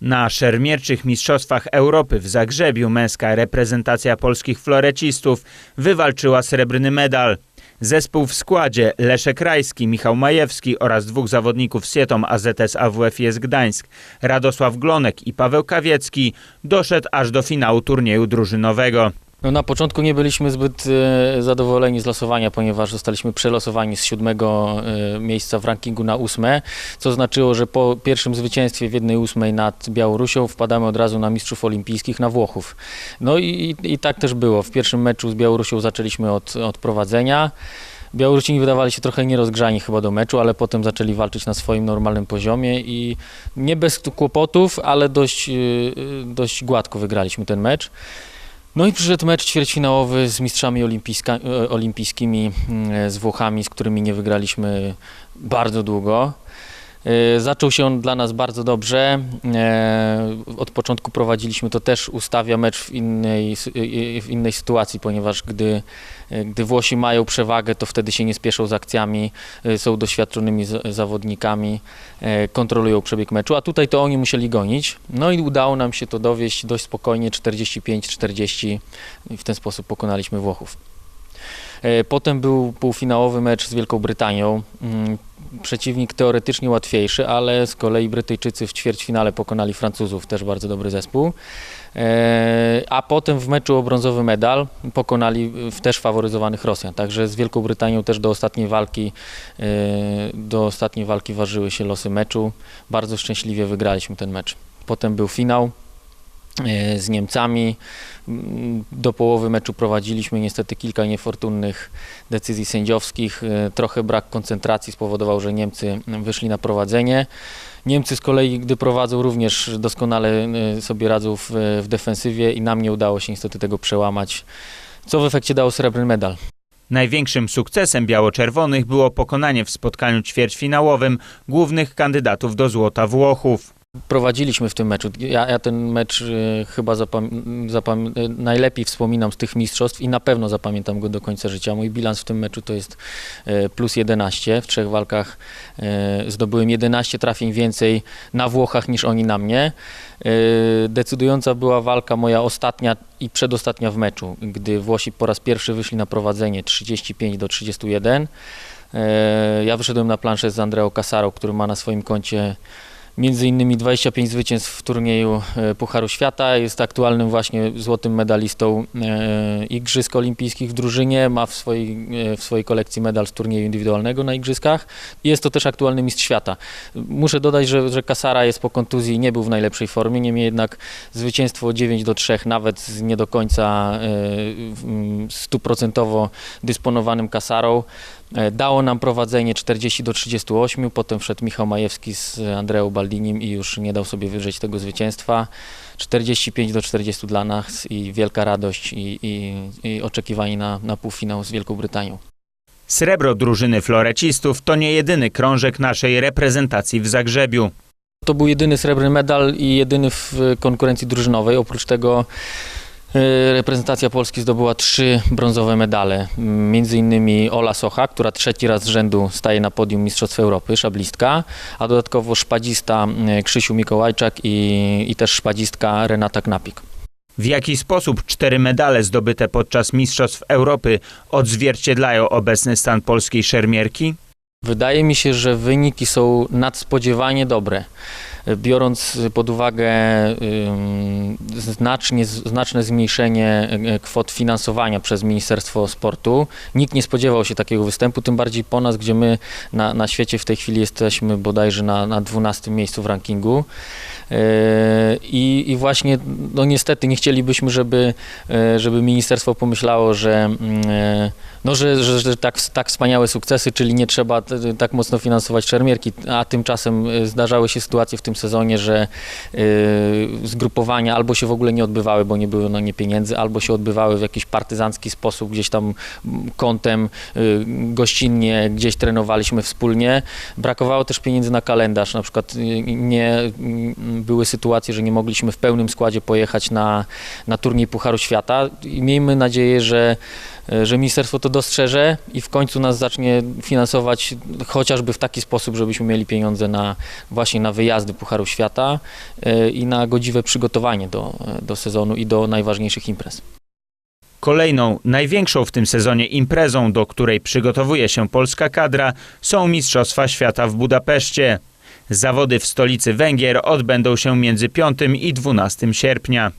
Na szermierczych Mistrzostwach Europy w Zagrzebiu męska reprezentacja polskich florecistów wywalczyła srebrny medal. Zespół w składzie Leszek Rajski, Michał Majewski oraz dwóch zawodników z Sietą AZS AWF-IS Gdańsk, Radosław Glonek i Paweł Kawiecki doszedł aż do finału turnieju drużynowego. No na początku nie byliśmy zbyt e, zadowoleni z losowania, ponieważ zostaliśmy przelosowani z siódmego e, miejsca w rankingu na ósme, co znaczyło, że po pierwszym zwycięstwie w jednej ósmej nad Białorusią wpadamy od razu na mistrzów olimpijskich, na Włochów. No i, i, tak też było. W pierwszym meczu z Białorusią zaczęliśmy od, od prowadzenia. Białorusini wydawali się trochę nierozgrzani chyba do meczu, ale potem zaczęli walczyć na swoim normalnym poziomie i nie bez kłopotów, ale dość, e, dość gładko wygraliśmy ten mecz. No i przyszedł mecz ćwierćfinałowy z mistrzami e, olimpijskimi mm, z Włochami, z którymi nie wygraliśmy bardzo długo. E, Zaczął się on dla nas bardzo dobrze. E, Od początku prowadziliśmy, to też ustawia mecz w innej, e, w innej sytuacji, ponieważ gdy, gdy Włosi mają przewagę, to wtedy się nie spieszą z akcjami, są doświadczonymi zawodnikami, kontrolują przebieg meczu, a tutaj to oni musieli gonić. No i udało nam się to dowieść dość spokojnie, 45-40 i w ten sposób pokonaliśmy Włochów. E, Potem był półfinałowy mecz z Wielką Brytanią. Mm, Przeciwnik teoretycznie łatwiejszy, ale z kolei Brytyjczycy w ćwierćfinale pokonali Francuzów, też bardzo dobry zespół. E, A potem w meczu o brązowy medal pokonali e, też faworyzowanych Rosjan. Także z Wielką Brytanią też do ostatniej walki, do ostatniej walki ważyły się losy meczu. Bardzo szczęśliwie wygraliśmy ten mecz. Potem był finał z Niemcami. Mm, Do połowy meczu prowadziliśmy niestety kilka niefortunnych decyzji sędziowskich. E, Trochę brak koncentracji spowodował, że Niemcy wyszli na prowadzenie. Niemcy z kolei, gdy prowadzą, również doskonale e, sobie radzą w, w defensywie i nam nie udało się niestety tego przełamać, co w efekcie dało srebrny medal. Największym sukcesem biało-czerwonych było pokonanie w spotkaniu ćwierćfinałowym głównych kandydatów do złota Włochów. Prowadziliśmy w tym meczu. Ja, ja ten mecz e, chyba zapam, zapam, e, najlepiej wspominam z tych mistrzostw i na pewno zapamiętam go do końca życia. Mój bilans w tym meczu to jest e, plus 11. W trzech walkach zdobyłem 11 trafień więcej na Włochach niż oni na mnie. Decydująca była walka moja ostatnia i przedostatnia w meczu, gdy Włosi po raz pierwszy wyszli na prowadzenie 35 do 31. E, Ja wyszedłem na planszę z Andreo Casaro, który ma na swoim koncie między innymi 25 zwycięstw w turnieju e, Pucharu Świata, jest aktualnym właśnie złotym medalistą e, Igrzysk Olimpijskich w drużynie, ma w swojej, e, w swojej kolekcji medal z turnieju indywidualnego na Igrzyskach. Jest to też aktualny mistrz świata. Muszę dodać, że, że Kasara jest po kontuzji i nie był w najlepszej formie, niemniej jednak zwycięstwo 9 do 3, nawet z nie do końca stuprocentowo dysponowanym Kasarą, Dało nam prowadzenie 40 do 38, potem wszedł Michał Majewski z Andreą Baldinim i już nie dał sobie wydrzeć tego zwycięstwa. 45 do 40 dla nas i wielka radość i, i, i oczekiwanie na, na półfinał z Wielką Brytanią. Srebro drużyny florecistów to nie jedyny krążek naszej reprezentacji w Zagrzebiu. To był jedyny srebrny medal i jedyny w konkurencji drużynowej. Oprócz tego e, reprezentacja Polski zdobyła trzy brązowe medale. Między innymi Ola Socha, która trzeci raz z rzędu staje na podium Mistrzostw Europy, szablistka, a dodatkowo szpadzista e, Krzysiu Mikołajczak i, i też szpadzistka Renata Knapik. W jaki sposób cztery medale zdobyte podczas Mistrzostw Europy odzwierciedlają obecny stan polskiej szermierki? Wydaje mi się, że wyniki są nadspodziewanie dobre. Biorąc pod uwagę znacznie, znaczne zmniejszenie e, kwot finansowania przez Ministerstwo Sportu, nikt nie spodziewał się takiego występu, tym bardziej po nas, gdzie my na, na świecie w tej chwili jesteśmy bodajże na, na 12 miejscu w rankingu. Yy, I, I właśnie, no niestety nie chcielibyśmy, żeby, e, żeby ministerstwo pomyślało, że, mm, e, no, że, że, że tak, tak wspaniałe sukcesy, czyli nie trzeba tak mocno finansować szermierki, a tymczasem e, zdarzały się sytuacje w tym sezonie, że e, zgrupowania albo się w ogóle nie odbywały, bo nie było na nie pieniędzy, albo się odbywały w jakiś partyzancki sposób, gdzieś tam mm, kątem e, gościnnie, gdzieś trenowaliśmy wspólnie. Brakowało też pieniędzy na kalendarz, na przykład e, nie mm, były sytuacje, że nie mogliśmy w pełnym składzie pojechać na, na turniej Pucharu Świata i miejmy nadzieję, że że ministerstwo to dostrzeże i w końcu nas zacznie finansować chociażby w taki sposób, żebyśmy mieli pieniądze na właśnie na wyjazdy Pucharu Świata e, i na godziwe przygotowanie do, e, do sezonu i do najważniejszych imprez. Kolejną, największą w tym sezonie imprezą, do której przygotowuje się polska kadra, są Mistrzostwa Świata w Budapeszcie. Zawody w stolicy Węgier odbędą się między 5 i 12 sierpnia.